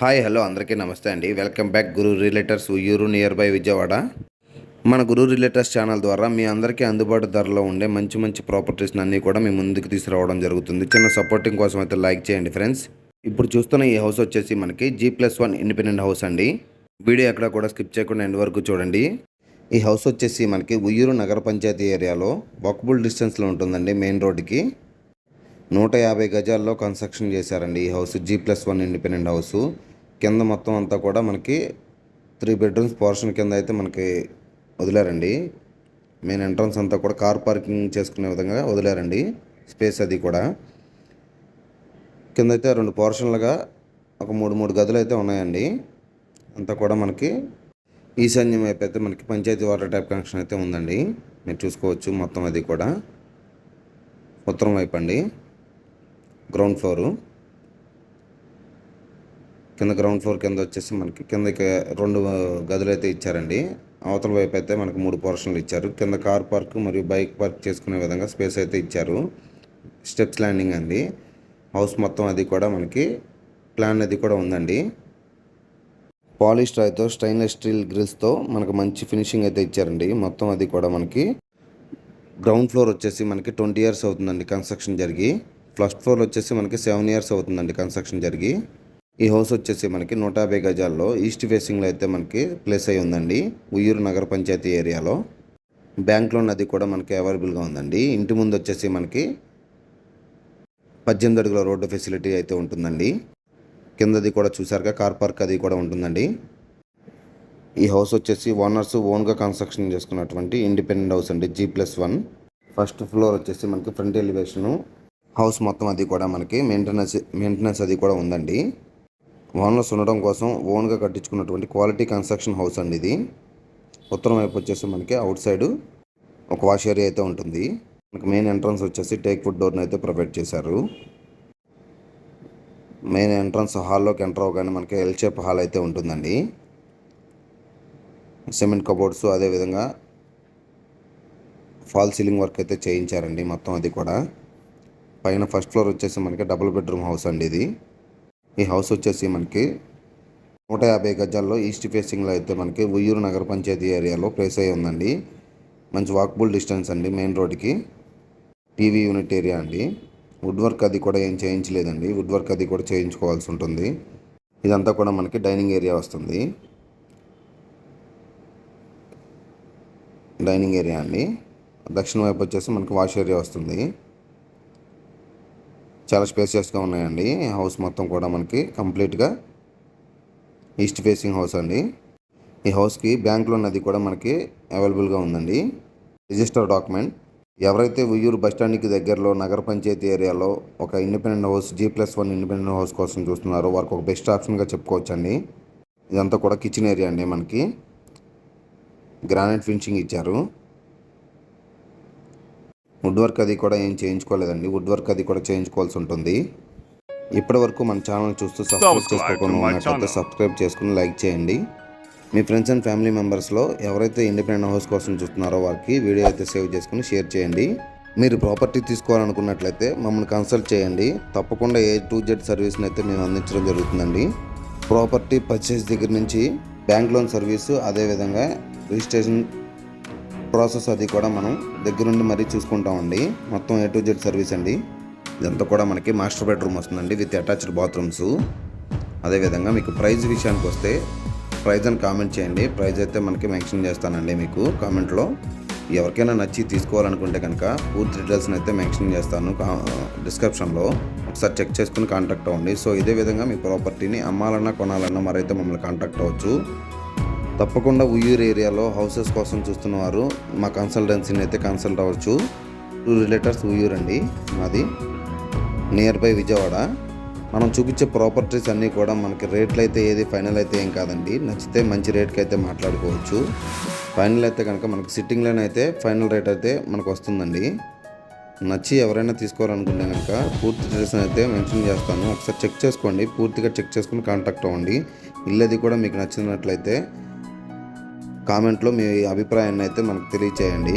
Hi hello అందరికీ నమస్తే అండి. Welcome back Guru realtors Uyyuru near by Vijayawada. మన గురు రిలేటర్స్ ఛానల్ ద్వారా మీ అందరికీ అందుబాటు ధరలో ఉండే మంచి మంచి ప్రాపర్టీస్ అన్నీ కూడా మీ ముందుకు తీసుకురావడం జరుగుతుంది. చిన్న సపోర్టింగ్ కోసం అయితే లైక్ చేయండి ఫ్రెండ్స్ ఇప్పుడు చూస్తున్న ఈ హౌస్ వచ్చేసి మనకి G plus one independent house అండి. వీడియో ఎక్కడ కూడా స్కిప్ చేయకుండా ఎండ్ వరకు చూడండి. ఈ హౌస్ వచ్చేసి మనకి ఉయ్యూరు నగర పంచాయతీ ఏరియాలో వాకబుల్ డిస్టెన్స్లో ఉంటుందండి మెయిన్ రోడ్డుకి నూట యాభై గజాల్లో కన్స్ట్రక్షన్ చేశారండి. ఈ house G plus one independent house కింద మొత్తం అంతా కూడా మనకి త్రీ బెడ్రూమ్స్ పోర్షన్ కింద అయితే మనకి వదిలారండి. మెయిన్ ఎంట్రన్స్ అంతా కూడా కార్ పార్కింగ్ చేసుకునే విధంగా వదిలారండి. స్పేస్ అది కూడా. కింద అయితే రెండు పోర్షన్లుగా ఒక మూడు మూడు గదులు అయితే ఉన్నాయండి. అంతా కూడా మనకి ఈశాన్యం వైపు అయితే మనకి పంచాయతీ వాటర్ ట్యాప్ కనెక్షన్ అయితే ఉందండి. మీరు చూసుకోవచ్చు మొత్తం అది కూడా. ఉత్తరం వైపు అండి. Ground floor. కింద గ్రౌండ్ ఫ్లోర్ కింద వచ్చేసి మనకి కిందకి రెండు గదులు అయితే ఇచ్చారండి. అవతల వైపు అయితే మనకు మూడు పోర్షన్లు ఇచ్చారు. కింద కార్ పార్క్ మరియు బైక్ పార్క్ చేసుకునే విధంగా స్పేస్ అయితే ఇచ్చారు. స్టెప్స్ ల్యాండింగ్ అండి. హౌస్ మొత్తం అది కూడా మనకి ప్లాన్ అది కూడా ఉందండి. పాలిస్టర్తో స్టెయిన్లెస్ స్టీల్ గ్రిల్స్తో మనకు మంచి ఫినిషింగ్ అయితే ఇచ్చారండి. మొత్తం అది కూడా మనకి గ్రౌండ్ ఫ్లోర్ వచ్చేసి మనకి ట్వంటీ ఇయర్స్ అవుతుందండి కన్స్ట్రక్షన్ జరిగి. ఫస్ట్ ఫ్లోర్ వచ్చేసి మనకి సెవెన్ ఇయర్స్ అవుతుందండి కన్స్ట్రక్షన్ జరిగి. ఈ హౌస్ వచ్చేసి మనకి నూట యాభై గజాల్లో ఈస్ట్ ఫేసింగ్లో అయితే మనకి ప్లేస్ అయి ఉందండి. ఉయ్యూరు నగర పంచాయతీ ఏరియాలో. బ్యాంక్ లోన్ అది కూడా మనకి అవైలబుల్గా ఉందండి. ఇంటి ముందు వచ్చేసి మనకి పద్దెనిమిది అడుగుల రోడ్డు ఫెసిలిటీ అయితే ఉంటుందండి. కిందది కూడా చూసారుగా కార్ పార్క్ అది కూడా ఉంటుందండి. ఈ హౌస్ వచ్చేసి ఓనర్స్ ఓన్గా కన్స్ట్రక్షన్ చేసుకున్నటువంటి ఇండిపెండెంట్ హౌస్ అండి. G plus one first floor వచ్చేసి మనకి ఫ్రంట్ ఎలివేషను హౌస్ మొత్తం అది కూడా మనకి మెయింటెనెన్స్ మెయింటెనెన్స్ అది కూడా ఉందండి. ఓనర్స్ ఉండడం కోసం ఓన్గా కట్టించుకున్నటువంటి క్వాలిటీ కన్స్ట్రక్షన్ హౌస్ అండి ఇది. ఉత్తరం వైపు వచ్చేసి మనకి అవుట్ సైడ్ ఒక వాష్ ఏరియా అయితే ఉంటుంది. మనకి మెయిన్ ఎంట్రన్స్ వచ్చేసి టేక్ ఫుడ్ డోర్ని అయితే ప్రొవైడ్ చేశారు. మెయిన్ ఎంట్రన్స్ హాల్లోకి ఎంటర్ అవగానే మనకి ఎల్ షేప్ హాల్ అయితే ఉంటుందండి. సిమెంట్ కబోర్డ్స్ అదేవిధంగా ఫాల్ సీలింగ్ వర్క్ అయితే చేయించారండి మొత్తం అది కూడా. పైన ఫస్ట్ ఫ్లోర్ వచ్చేసి మనకి డబుల్ బెడ్రూమ్ హౌస్ అండి ఇది. ఈ హౌస్ వచ్చేసి మనకి నూట యాభై గజాల్లో ఈస్ట్ ఫేసింగ్లో అయితే మనకి ఉయ్యూరు నగర పంచాయతీ ఏరియాలో ప్లేస్ అయి ఉందండి. మంచి వాక్బుల్ డిస్టెన్స్ అండి మెయిన్ రోడ్కి. టీవీ యూనిట్ ఏరియా అండి. వుడ్ వర్క్ అది కూడా ఏం చేయించలేదండి. వుడ్ వర్క్ అది కూడా చేయించుకోవాల్సి ఉంటుంది. ఇదంతా కూడా మనకి డైనింగ్ ఏరియా వస్తుంది. డైనింగ్ ఏరియా అండి. దక్షిణ వైపు వచ్చేసి మనకి వాష్ ఏరియా వస్తుంది. చాలా స్పేసియస్గా ఉన్నాయండి. హౌస్ మొత్తం కూడా మనకి కంప్లీట్గా ఈస్ట్ ఫేసింగ్ హౌస్ అండి. ఈ హౌస్కి బ్యాంక్ లోన్ అది కూడా మనకి అవైలబుల్గా ఉందండి. Register document. ఎవరైతే ఉయ్యూరు బస్టాండ్కి దగ్గరలో నగర పంచాయతీ ఏరియాలో ఒక independent house G plus one independent house కోసం చూస్తున్నారో వారికి ఒక బెస్ట్ ఆప్షన్గా చెప్పుకోవచ్చండి. ఇదంతా కూడా కిచెన్ ఏరియా అండి మనకి. గ్రానైట్ ఫినిషింగ్ ఇచ్చారు. వుడ్ వర్క్ అది కూడా ఏం చేయించుకోలేదండి. వుడ్ వర్క్ అది కూడా చేయించుకోవాల్సి ఉంటుంది. ఇప్పటి వరకు మన ఛానల్ చూస్తూ సబ్స్క్రైబ్ చేసుకోకుండా ఉన్నట్లయితే సబ్స్క్రైబ్ చేసుకుని లైక్ చేయండి. మీ ఫ్రెండ్స్ అండ్ ఫ్యామిలీ మెంబర్స్లో ఎవరైతే ఇండిపెండెంట్ హౌస్ కోసం చూస్తున్నారో వారికి వీడియో అయితే సేవ్ చేసుకుని షేర్ చేయండి. మీరు ప్రాపర్టీ తీసుకోవాలనుకున్నట్లయితే మమ్మల్ని కన్సల్ట్ చేయండి. తప్పకుండా ఏ టు జెడ్ సర్వీస్ని అయితే మేము అందించడం జరుగుతుందండి. ప్రాపర్టీ పర్చేస్ దగ్గర నుంచి బ్యాంక్ లోన్ సర్వీసు అదేవిధంగా రిజిస్ట్రేషన్ ప్రాసెస్ అది కూడా మనం దగ్గరుండి మరీ చూసుకుంటామండి. మొత్తం ఏ టు జెడ్ సర్వీస్ అండి. ఇదంతా కూడా మనకి మాస్టర్ బెడ్రూమ్ వస్తుందండి విత్ అటాచ్డ్ బాత్రూమ్స్ అదేవిధంగా మీకు ప్రైజ్ విషయానికి వస్తే ప్రైజ్ అని కామెంట్ చేయండి. ప్రైజ్ అయితే మనకి మెన్షన్ చేస్తానండి మీకు కామెంట్లో ఎవరికైనా నచ్చి తీసుకోవాలనుకుంటే కనుక పూర్తి డీటెయిల్స్ని అయితే మెన్షన్ చేస్తాను. డిస్క్రిప్షన్లో ఒకసారి చెక్ చేసుకుని కాంటాక్ట్ అవ్వండి. సో ఇదే విధంగా మీ ప్రాపర్టీని అమ్మాలన్నా కొనాలన్నా మరైతే మమ్మల్ని కాంటాక్ట్ అవ్వచ్చు. తప్పకుండా ఉయ్యూరు ఏరియాలో హౌసెస్ కోసం చూస్తున్నవారు మా కన్సల్టెన్సీని అయితే కన్సల్ట్ అవ్వచ్చు. టూ రిలేటర్స్ ఉయ్యూరు అండి మాది. Near by Vijayawada. మనం చూపించే ప్రాపర్టీస్ అన్నీ కూడా మనకి రేట్లు అయితే ఏది ఫైనల్ అయితే ఏం కాదండి. నచ్చితే మంచి రేట్కి అయితే మాట్లాడుకోవచ్చు. ఫైనల్ అయితే కనుక మనకి సిట్టింగ్లోనే అయితే ఫైనల్ రేట్ అయితే మనకు వస్తుందండి. నచ్చి ఎవరైనా తీసుకోవాలనుకుంటే కనుక పూర్తి డీటెయిల్స్ అయితే మెన్షన్ చేస్తాను. ఒకసారి చెక్ చేసుకోండి. పూర్తిగా చెక్ చేసుకుని కాంటాక్ట్ అవ్వండి. ఇల్లు అది కూడా మీకు నచ్చినట్లయితే కామెంట్లో మీ అభిప్రాయాన్ని అయితే మనకు తెలియచేయండి.